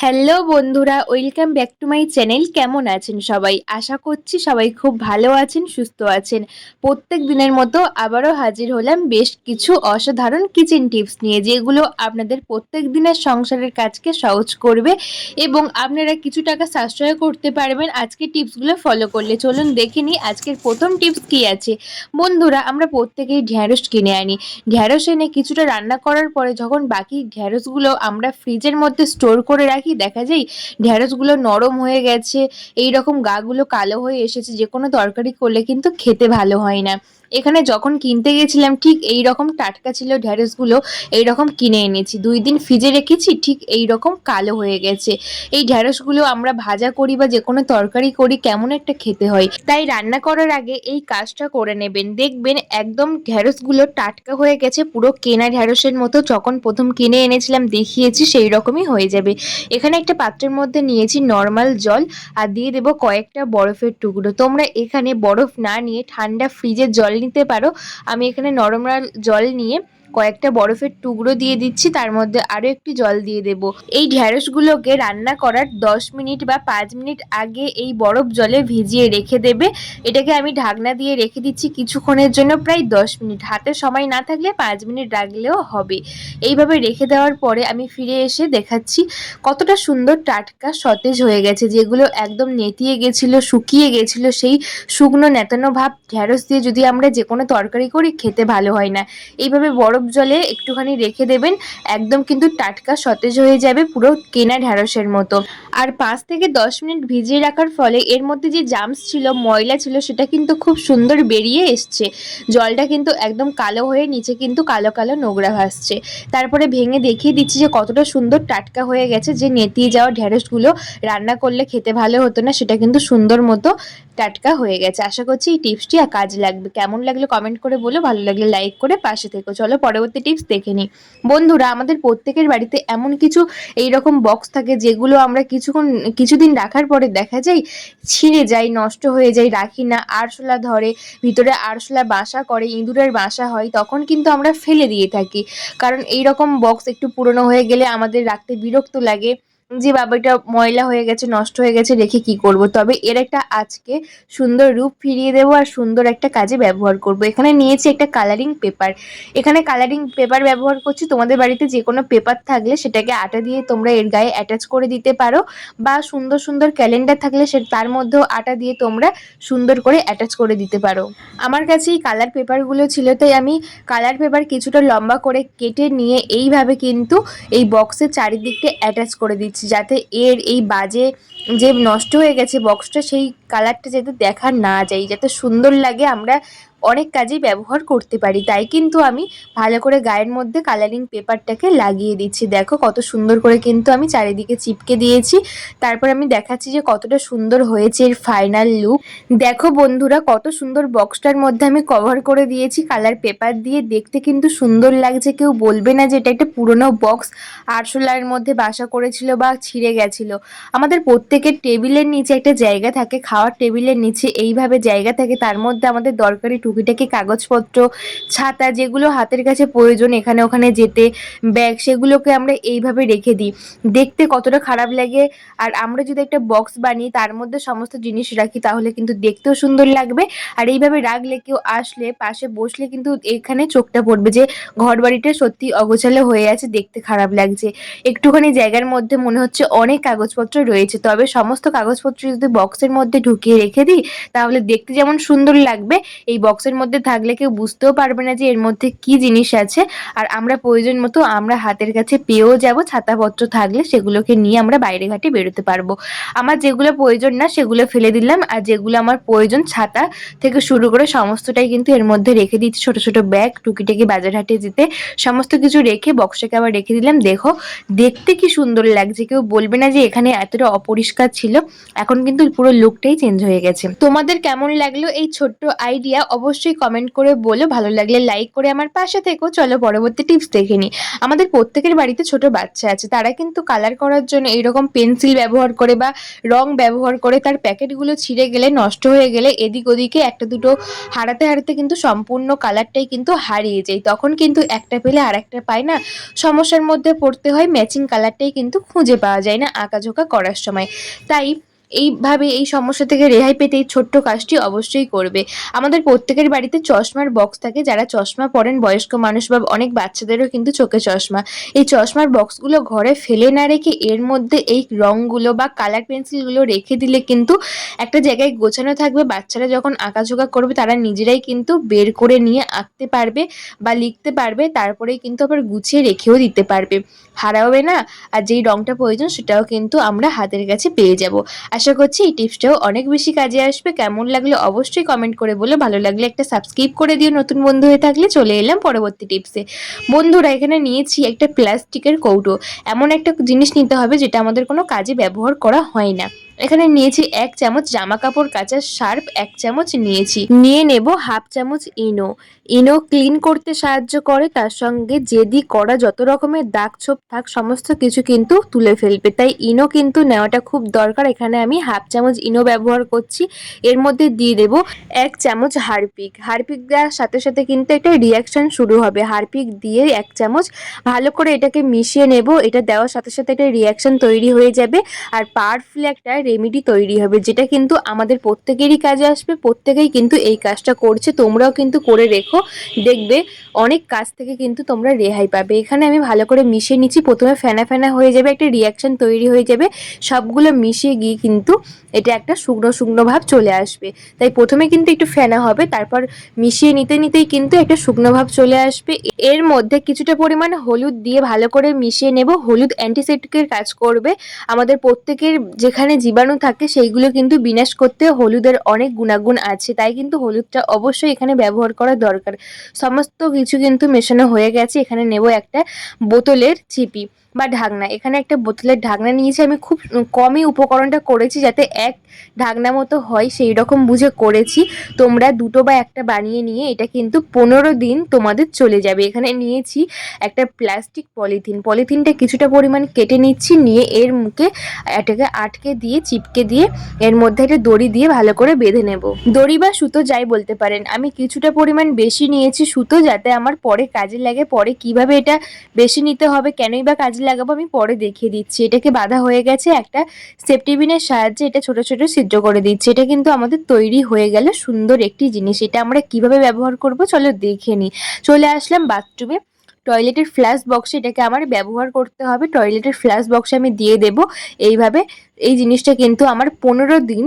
Hello বন্ধুরা, welcome back to my channel. কেমন আছেন সবাই? আশা করছি সবাই খুব ভালো আছেন, সুস্থ আছেন। প্রত্যেক দিনের মতো আবারও হাজির হলাম বেশ কিছু অসাধারণ কিচেন টিপস নিয়ে, যেগুলো আপনাদের প্রত্যেক দিনের সংসারের কাজকে সহজ করবে এবং আপনারা কিছু টাকা সাশ্রয় করতে পারবেন আজকের টিপসগুলো ফলো করলে। চলুন দেখে নিই আজকের প্রথম টিপস কী আছে। বন্ধুরা, আমরা প্রত্যেকেই ঢ্যাঁড়স কিনে আনি। ঢ্যাঁড়স এনে কিছুটা রান্না করার পরে যখন বাকি ঢ্যাঁড়সগুলো আমরা ফ্রিজের মধ্যে স্টোর করে রাখি দেখা যায়? ঢ্যাঁড়সগুলো নরম হয়ে গেছে, এইরকম গাগুলো কালো হয়ে এসেছে যে কোনো তরকারি করলে কিন্তু খেতে ভালো হয় না। এখানে যখন কিনতে গেছিলাম, ঠিক এই রকম টাটকা ছিল ঢ্যাঁড়সগুলো এই রকম কিনে এনেছি। দুই দিন ফ্রিজে রেখেছি, ঠিক এই রকম কালো হয়ে গেছে। এই ঢ্যাঁড়সগুলো আমরা ভাজা করি বা যে কোনো তরকারি করি, কেমন একটা খেতে হয়। তাই রান্না করার আগে এই কাজটা করে নেবেন। দেখবেন একদম ঢ্যাঁড়সগুলো টাটকা হয়ে গেছে, পুরো কেনা ঢ্যাঁড়সের মতো। যখন প্রথম কিনে এনেছিলাম, দেখিয়েছি সেই রকমই হয়ে যাবে। এখানে একটা পাত্রের মধ্যে নিয়েছি নর্মাল জল আর দিয়ে দেবো কয়েকটা বরফের টুকরো। তোমরা এখানে বরফ না নিয়ে ঠান্ডা ফ্রিজের জল নিতে পারো। আমি এখানে নরমাল জল নিয়ে কয়েকটা বরফের টুকরো দিয়ে দিচ্ছি, তার মধ্যে আরও একটি জল দিয়ে দেব। এই ঢ্যাঁড়সগুলোকে রান্না করার দশ মিনিট বা পাঁচ মিনিট আগে এই বরফ জলে ভিজিয়ে রেখে দেবে। এটাকে আমি ঢাকনা দিয়ে রেখে দিচ্ছি কিছুক্ষণের জন্য, প্রায় দশ মিনিট। হাতে সময় না থাকলে পাঁচ মিনিট রাখলেও হবে। এইভাবে রেখে দেওয়ার পরে আমি ফিরে এসে দেখাচ্ছি কতটা সুন্দর টাটকা সতেজ হয়ে গেছে, যেগুলো একদম নেতিয়ে গেছিল, শুকিয়ে গেছিল, সেই শুকনো নেতানো ভাব ঢ্যাঁড়স দিয়ে যদি আমরা যে কোনো তরকারি করি, খেতে ভালো হয় না। এইভাবে বরফ বরফ জলে একটুখানি রেখে দেবেন, একদম কিন্তু টাটকা সতেজ হয়ে যাবে পুরো কেনা ঢ্যাঁড়সের মতো। আর পাঁচ থেকে দশ মিনিট ভিজিয়ে রাখার ফলে এর মধ্যে যে জামস ছিল, ময়লা ছিল, সেটা কিন্তু খুব সুন্দর বেরিয়ে এসছে। জলটা কিন্তু একদম কালো হয়ে নিচে কিন্তু কালো কালো নোংরা ভাসছে। তারপরে ভেঙে দেখিয়ে দিচ্ছি যে কতটা সুন্দর টাটকা হয়ে গেছে, যে নেতিয়ে যাওয়া ঢ্যাঁড়সগুলো রান্না করলে খেতে ভালো হতো না, সেটা কিন্তু সুন্দর মতো টাটকা হয়ে গেছে। আশা করছি এই টিপসটি আর কাজে লাগবে। কেমন লাগল কমেন্ট করে বলো, ভালো লাগলে লাইক করে পাশে থেকো। চলো পরবর্তী টিপস দেখে নিই। বন্ধুরা, আমাদের প্রত্যেকের বাড়িতে এমন কিছু এই রকম বক্স থাকে যেগুলো আমরা কিছুক্ষণ, কিছুদিন রাখার পরে দেখা যায়, ছিঁড়ে যায়, নষ্ট হয়ে যায়, রাখি না, আরশোলা ধরে, ভিতরে আরশোলা বাসা করে, ইঁদুরের বাসা হয়, তখন কিন্তু আমরা ফেলে দিয়ে থাকি। কারণ এই রকম বক্স একটু পুরনো হয়ে গেলে আমাদের রাখতে বিরক্ত লাগে। যে বাবাটা ময়লা হয়ে গেছে, নষ্ট হয়ে গেছে, রেখে কি করব? তবে এর একটা আজকে সুন্দর রূপ ফিরিয়ে দেবো আর সুন্দর একটা কাজে ব্যবহার করব। এখানে নিয়েছি একটা কালারিং পেপার এখানে কালারিং পেপার ব্যবহার করছি। তোমাদের বাড়িতে যে কোনো পেপার থাকলে সেটাকে আটা দিয়ে তোমরা এর গায়ে অ্যাটাচ করে দিতে পারো বা সুন্দর সুন্দর ক্যালেন্ডার থাকলে সে তার মধ্যেও আটা দিয়ে তোমরা সুন্দর করে অ্যাটাচ করে দিতে পারো। আমার কাছে এই কালার পেপারগুলো ছিল, তাই আমি কালার পেপার কিছুটা লম্বা করে কেটে নিয়ে এইভাবে কিন্তু এই বক্সের চারিদিকটা অ্যাটাচ করে দিচ্ছি। যাতে এর এই বাজে যে নষ্ট হয়ে গেছে বক্সটা সেই কালারটা যাতে দেখা না যায়, যাতে সুন্দর লাগে। আমরা অনেক কাজেই ব্যবহার করতে পারি, তাই কিন্তু আমি ভালো করে গায়ের মধ্যে কালারিং পেপারটাকে লাগিয়ে দিচ্ছি। দেখো কত সুন্দর করে কিন্তু আমি চারিদিকে চিপকে দিয়েছি। তারপর আমি দেখাচ্ছি যে কতটা সুন্দর হয়েছে এর ফাইনাল লুক দেখো বন্ধুরা, কত সুন্দর বক্সটার মধ্যে আমি কভার করে দিয়েছি কালার পেপার দিয়ে। দেখতে কিন্তু সুন্দর লাগছে, কেউ বলবে না যে এটা একটা পুরনো বক্স আরশোলার মধ্যে বাসা করেছিল বা ছিঁড়ে গেছিল। আমাদের প্রত্যেকের টেবিলের নিচে একটা জায়গা থাকে, খাওয়ার টেবিলের নিচে এইভাবে জায়গা থাকে, তার মধ্যে আমাদের দরকারি টুকিটাকি কাগজপত্র, ছাতা যেগুলো হাতের কাছে প্রয়োজন, এখানে ওখানে যেতে, ব্যাগ সেগুলোকে আমরা এইভাবে রেখে দিই। দেখতে কতটা খারাপ লাগে। আর আমরা যদি একটা বক্স বানিয়ে তার মধ্যে সমস্ত জিনিস রাখি, তাহলে কিন্তু দেখতেও সুন্দর লাগবে। আর এইভাবে রাখলে কেউ আসলে পাশে বসলে কিন্তু এখানে চোখটা পড়বে যে ঘর বাড়িটা সত্যি অগোছালো হয়ে আছে, দেখতে খারাপ লাগছে। একটুখানি জায়গার মধ্যে মনে হচ্ছে অনেক কাগজপত্র রয়েছে। তবে সমস্ত কাগজপত্র যদি বক্সের মধ্যে ঢুকিয়ে রেখে দিই, তাহলে দেখতে যেমন সুন্দর লাগবে, এই বক্স বক্সের মধ্যে থাকলে কেউ বুঝতেও পারবে না যে এর মধ্যে কি জিনিস আছে। আর আমরা প্রয়োজন মতো আমরা হাতের কাছে পেয়েও যাব, ছাতাপত্র থাকলে সেগুলোকে নিয়ে আমরা বাইরে ঘাটে বেরোতে পারব। আমার যেগুলো প্রয়োজন না, সেগুলো ফেলে দিলাম। আর যেগুলো আমার প্রয়োজন, ছাতা থেকে শুরু করে সমস্তটাই কিন্তু এর মধ্যে রেখে দিচ্ছি ছোট ছোট ব্যাগ, টুকিটাকি বাজার হাটে যেতে। সমস্ত কিছু রেখে বক্সটাকে আবার রেখে দিলাম। দেখো, দেখতে কি সুন্দর লাগছে। কেউ বলবে না যে এখানে এতটা অপরিষ্কার ছিল। এখন কিন্তু পুরো লুকটাই চেঞ্জ হয়ে গেছে। তোমাদের কেমন লাগল এই ছোট্ট আইডিয়া অবশ্যই অবশ্যই কমেন্ট করে বলো। ভালো লাগলে লাইক করে আমার পাশে থেকো। চলো পরবর্তী টিপস দেখে নিই। আমাদের প্রত্যেকের বাড়িতে ছোট বাচ্চা আছে। তারা কিন্তু কালার করার জন্য এইরকম পেন্সিল ব্যবহার করে বা রং ব্যবহার করে তার প্যাকেটগুলো ছিঁড়ে গেলে, নষ্ট হয়ে গেলে এদিক ওদিকে একটা দুটো হারাতে হারাতে কিন্তু সম্পূর্ণ কালারটাই কিন্তু হারিয়ে যায়। তখন কিন্তু একটা পেলে আর একটা পায় না। সমস্যার মধ্যে পড়তে হয়। ম্যাচিং কালারটাই কিন্তু খুঁজে পাওয়া যায় না আঁকাঝোঁকা করার সময়। তাই এইভাবে এই সমস্যা থেকে রেহাই পেতে এই ছোট্ট কাজটি অবশ্যই করবে। আমাদের প্রত্যেকের বাড়িতে চশমার বক্স থাকে। যারা চশমা পরেন, বয়স্ক মানুষ বা অনেক বাচ্চাদেরও কিন্তু চোখে চশমা। এই চশমার বক্সগুলো ঘরে ফেলে না রেখে এর মধ্যে এই রঙগুলো বা কালার পেন্সিলগুলো রেখে দিলে কিন্তু একটা জায়গায় গোছানো থাকবে। বাচ্চারা যখন আঁকাঝোঁকা করবে, তারা নিজেরাই কিন্তু বের করে নিয়ে আঁকতে পারবে বা লিখতে পারবে। তারপরেই কিন্তু আবার গুছিয়ে রেখেও দিতে পারবে। হারাবে না। আর যেই রঙটা প্রয়োজন, সেটাও কিন্তু আমরা হাতের কাছে পেয়ে যাব। আশা করছি এই টিপসটাও অনেক বেশি কাজে আসবে। কেমন লাগলে অবশ্যই কমেন্ট করে বলে। ভালো লাগলে একটা সাবস্ক্রাইব করে দিও নতুন বন্ধু হয়ে থাকলে। চলে এলাম পরবর্তী টিপসে বন্ধুরা, এখানে নিয়েছি একটা প্লাস্টিকের কৌটো। এমন একটা জিনিস নিতে হবে যেটা আমাদের কোনো কাজে ব্যবহার করা হয় না। এখানে নিয়েছি এক চামচ জামা কাপড় কাচার শার্প, এক চামচ নিয়েছি। নিয়ে নেব হাফ চামচ ইনো। ইনো ক্লিন করতে সাহায্য করে, তার সঙ্গে যেদি করা যত রকমের দাগ ছোপ থাক, সমস্ত কিছু কিন্তু তুলে ফেলবে। তাই ইনো কিন্তু নেওয়াটা খুব দরকার। এখানে আমি হাফ চামচ ইনো ব্যবহার করছি। এর মধ্যে দিয়ে দেব এক চামচ হারপিক। হারপিক দেওয়ার সাথে সাথে কিন্তু একটা রিয়াকশন শুরু হবে। হারপিক দিয়ে এক চামচ ভালো করে এটাকে মিশিয়ে নেব। এটা দেওয়ার সাথে সাথে একটা রিয়াকশন তৈরি হয়ে যাবে। আর পাওয়ারফুল একটা রেমেডি তৈরি হবে, যেটা কিন্তু আমাদের প্রত্যেকেরই কাজে আসবে, প্রত্যেকেই কিন্তু এই কাজটা করছে, তোমরাও কিন্তু করে রেখো। দেখবে অনেক কাজ থেকে কিন্তু তোমরা রেহাই পাবে। এখানে আমি ভালো করে মিশিয়ে নিচ্ছি, প্রথমে ফেনা ফেনা হয়ে যাবে, একটা রিয়াকশন তৈরি হয়ে যাবে, সবগুলো মিশিয়ে গিয়ে কিন্তু এটা একটা শুকনো শুকনো ভাব চলে আসবে। তাই প্রথমে কিন্তু একটু ফেনা হবে, তারপর মিশিয়ে নিতে নিতেই কিন্তু একটা শুকনো ভাব চলে আসবে। এর মধ্যে কিছুটা পরিমাণ হলুদ দিয়ে ভালো করে মিশিয়ে নেব। হলুদ অ্যান্টিসেপ্টিকের কাজ করবে। আমাদের প্রত্যেকের যেখানে জীবাণু থাকে, সেইগুলো কিন্তু বিনাশ করতে হলুদের অনেক গুণাগুণ আছে। তাই কিন্তু হলুদটা অবশ্যই এখানে ব্যবহার করা দরকার। সমস্ত কিছু কিন্তু মেশানো হয়ে গেছে। এখানে নেব একটা বোতলের চিপি বা ঢাকনা। এখানে একটা বোতলের ঢাকনা নিয়েছি। আমি খুব কমই উপকরণটা করেছি যাতে এক ঢাকনা মতো হয়, সেই রকম বুঝে করেছি। তোমরা দুটো বা একটা বানিয়ে নিয়ে এটা কিন্তু পনেরো দিন তোমাদের চলে যাবে। এখানে নিয়েছি একটা প্লাস্টিক পলিথিন। পলিথিনটা কিছুটা পরিমাণ কেটে নিচ্ছি, নিয়ে এর মুখে এটাকে আটকে দিয়ে, চিপকে দিয়ে, এর মধ্যে একটা দড়ি দিয়ে ভালো করে বেঁধে নেব। দড়ি বা সুতো যাই বলতে পারেন। আমি কিছুটা পরিমাণ বেশি নিয়েছি সুতো যাতে আমার পরে কাজে লাগে। পরে কীভাবে এটা বেশি নিতে হবে, কেনই বা কাজে লাগাবো, আমি পরে দেখিয়ে দিচ্ছি। এটাকে বাঁধা হয়ে গেছে একটা সেফটিবিনের সাহায্যে, এটা ছোট ছোট ছিদ্র করে দিচ্ছি। এটা কিন্তু আমাদের তৈরি হয়ে গেল সুন্দর একটি জিনিস। এটা আমরা কীভাবে ব্যবহার করব চলো দেখে নিই। চলে আসলাম বাথরুমে। টয়লেটের ফ্ল্যাশ বক্সে এটাকে আমার ব্যবহার করতে হবে। টয়লেটের ফ্ল্যাশ বক্সে আমি দিয়ে দেব। এইভাবে এই জিনিসটা কিন্তু আমার পনেরো দিন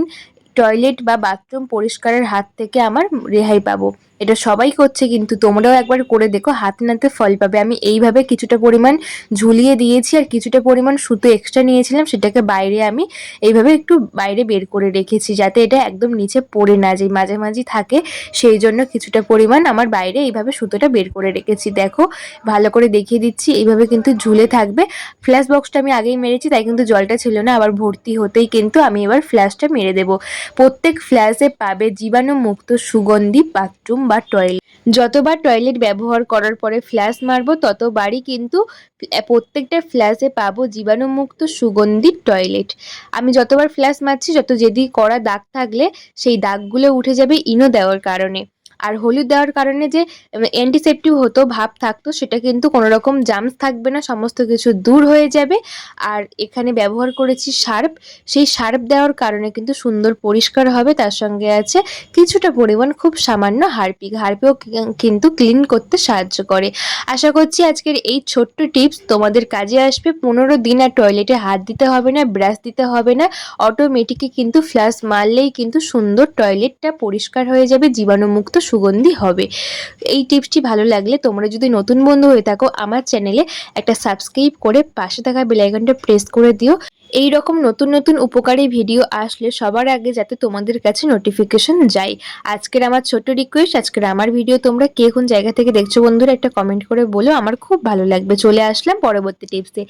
টয়লেট বা বাথরুম পরিষ্কারের হাত থেকে আমার রেহাই পাবো। এটা সবাই করছে, কিন্তু তোমরাও একবার করে দেখো, হাতে নাতে ফল পাবে। আমি এইভাবে কিছুটা পরিমাণ ঝুলিয়ে দিয়েছি আর কিছুটা পরিমাণ সুতো এক্সট্রা নিয়েছিলাম, সেটাকে বাইরে আমি এইভাবে একটু বাইরে বের করে রেখেছি, যাতে এটা একদম নিচে পড়ে না যায়, মাঝামাঝি থাকে। সেই জন্য কিছুটা পরিমাণ আমার বাইরে এইভাবে সুতোটা বের করে রেখেছি। দেখো, ভালো করে দেখিয়ে দিচ্ছি, এইভাবে কিন্তু ঝুলে থাকবে। ফ্ল্যাশ বক্সটা আমি আগেই মেরেছি, তাই কিন্তু জলটা ছিল না, আবার ভর্তি হতেই কিন্তু আমি এবার ফ্ল্যাশটা মেরে দেব। প্রত্যেক ফ্ল্যাশে পাবে জীবাণুমুক্ত সুগন্ধি বাথরুম বা টয়লেট যতবার টয়লেট ব্যবহার করার পরে ফ্ল্যাশ মারবো, ততবারই কিন্তু প্রত্যেকটা ফ্ল্যাশে পাবো জীবাণুমুক্ত সুগন্ধি টয়লেট আমি যতবার ফ্ল্যাশ মারছি, যত যেদি করা দাগ থাকলে সেই দাগগুলো উঠে যাবে ইনো দেওয়ার কারণে। আর হলুদ দেওয়ার কারণে যে অ্যান্টিসেপটিভ হতো, ভাব থাকতো, সেটা কিন্তু কোনো রকম জামস থাকবে না, সমস্ত কিছু দূর হয়ে যাবে। আর এখানে ব্যবহার করেছি শার্প, সেই শার্প দেওয়ার কারণে কিন্তু সুন্দর পরিষ্কার হবে, তার সঙ্গে আছে কিছুটা পরিমাণ খুব সামান্য হারপিক। হারপিও কিন্তু ক্লিন করতে সাহায্য করে। আশা করছি আজকের এই ছোট্ট টিপস তোমাদের কাজে আসবে। পনেরো দিন আর টয়লেটে হাত দিতে হবে না, ব্রাশ দিতে হবে না অটোমেটিকই কিন্তু ফ্লাশ মারলেই কিন্তু সুন্দর টয়লেটটা পরিষ্কার হয়ে যাবে, জীবাণুমুক্ত সুগন্ধি হবে। এই টিপসটি ভালো লাগলে তোমরা যদি নতুন বন্ধু হয়ে থাকো, আমার চ্যানেলে একটা সাবস্ক্রাইব করে পাশে থাকা বেলাইকনটা প্রেস করে দিও। এই রকম নতুন নতুন উপকারী ভিডিও আসলে সবার আগে যাতে তোমাদের কাছে নোটিফিকেশন যায়। আজকের আমার ছোট রিকোয়েস্ট আজকের আমার ভিডিও তোমরা কে কোন জায়গা থেকে দেখছ বন্ধুরা একটা কমেন্ট করে বলো, আমার খুব ভালো লাগবে। চলে আসলাম পরবর্তী টিপসে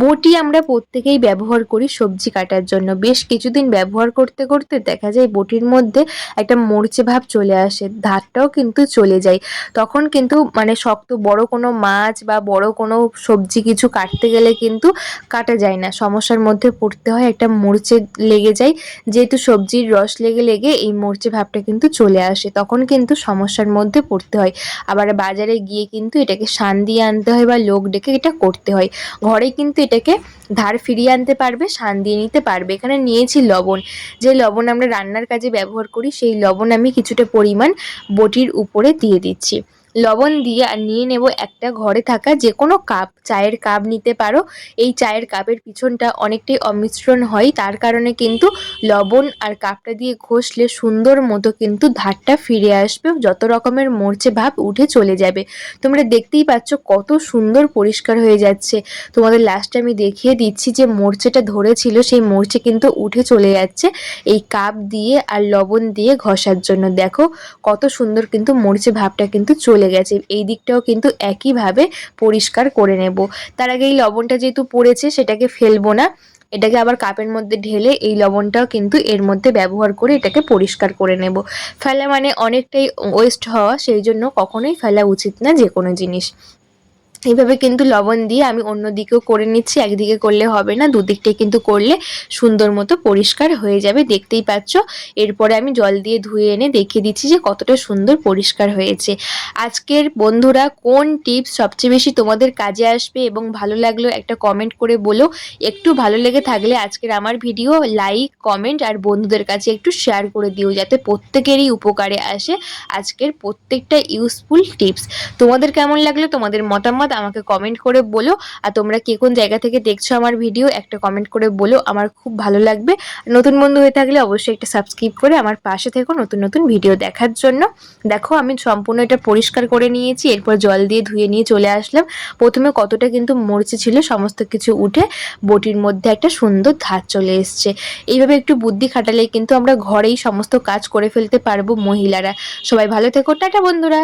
বটি আমরা প্রত্যেকেই ব্যবহার করি সবজি কাটার জন্য। বেশ কিছুদিন ব্যবহার করতে করতে দেখা যায় বটির মধ্যে একটা মরচে ভাব চলে আসে, ধারটাও কিন্তু চলে যায়। তখন কিন্তু মানে শক্ত বড় কোনো মাছ বা বড় কোনো সবজি কিছু কাটতে গেলে কিন্তু কাটা যায় না। সমস্যার মধ্যে পড়তে হয়, একটা মরচে লেগে যায়। যেহেতু সবজির রস লেগে লেগে এই মরচে ভাবটা কিন্তু চলে আসে, তখন কিন্তু সমস্যার মধ্যে পড়তে হয়। আবার বাজারে গিয়ে কিন্তু এটাকে শান দিয়ে আনতে হয় বা লোক ডেকে এটা করতে হয়। ঘরে কিন্তু এটাকে ধার ফিরিয়ে আনতে পারবে, শান দিয়ে নিতে পারবে। এখানে নিয়েছি লবণ। যে লবণ আমরা রান্নার কাজে ব্যবহার করি, সেই লবণ আমি কিছুটা পরিমাণ বটির উপরে দিয়ে দিচ্ছি। লবণ দিয়ে আর নিয়ে নেব একটা ঘরে থাকা যে কোনো কাপ, চায়ের কাপ নিতে পারো। এই চায়ের কাপের পিছনটা অনেকটাই অমিশ্রণ হয়, তার কারণে কিন্তু লবণ আর কাপটা দিয়ে ঘষলে সুন্দর মতো কিন্তু ধারটা ফিরে আসবে, যত রকমের মরচে ভাব উঠে চলে যাবে। তোমরা দেখতেই পাচ্ছ কত সুন্দর পরিষ্কার হয়ে যাচ্ছে। তোমাদের লাস্টে আমি দেখিয়ে দিচ্ছি যে মরচেটা ধরেছিল, সেই মরচে কিন্তু উঠে চলে যাচ্ছে এই কাপ দিয়ে আর লবণ দিয়ে ঘষার জন্য। দেখো কত সুন্দর কিন্তু মরচে ভাবটা কিন্তু চলে গেছে। এই দিকটাও কিন্তু একইভাবে পরিষ্কার করে নেব। তার আগে এই লবণটা যেহেতু পড়েছে, সেটাকে ফেলব না। এটাকে আবার কাপের মধ্যে ঢেলে এই লবণটাও কিন্তু এর মধ্যে ব্যবহার করে এটাকে পরিষ্কার করে নেব। ফেলা মানে অনেকটাই ওয়েস্ট হওয়া, সেই জন্য কখনোই ফেলা উচিত না যে কোনো জিনিস। এইভাবে কিন্তু লবণ দিয়ে আমি অন্য দিকেও করে নিচ্ছি, একদিকে করলে হবে না, দুদিকটাই কিন্তু করলে সুন্দর মতো পরিষ্কার হয়ে যাবে, দেখতেই পাচ্ছ। এরপরে আমি জল দিয়ে ধুয়ে এনে দেখিয়ে দিচ্ছি যে কতটা সুন্দর পরিষ্কার হয়েছে। আজকের বন্ধুরা, কোন টিপস সবচেয়ে বেশি তোমাদের কাজে আসবে এবং ভালো লাগল একটা কমেন্ট করে বলো। একটু ভালো লেগে থাকলে আজকের আমার ভিডিও লাইক কমেন্ট আর বন্ধুদের কাছে একটু শেয়ার করে দিও যাতে প্রত্যেকেরই উপকারে আসে আজকের প্রত্যেকটা ইউজফুল টিপস তোমাদের কেমন লাগল? তোমাদের মতামত আমাকে কমেন্ট করে বলো। আর তোমরা কে কোন জায়গা থেকে দেখছ আমার ভিডিও একটা কমেন্ট করে বলো। আমার খুব ভালো লাগবে। নতুন বন্ধু হয়ে থাকলে অবশ্যই একটা সাবস্ক্রাইব করে আমার পাশে থেকো নতুন নতুন ভিডিও দেখার জন্য। দেখো, আমি সম্পূর্ণ এটা পরিষ্কার করে নিয়েছি। এরপর জল দিয়ে ধুয়ে নিয়ে চলে আসলাম। প্রথমে কতটা কিন্তু মরচে ছিল, সমস্ত কিছু উঠে বটির মধ্যে একটা সুন্দর ধার চলে এসছে। এইভাবে একটু বুদ্ধি খাটালে কিন্তু আমরা ঘরেই সমস্ত কাজ করে ফেলতে পারব মহিলারা। সবাই ভালো থেকো। টাটা বন্ধুরা।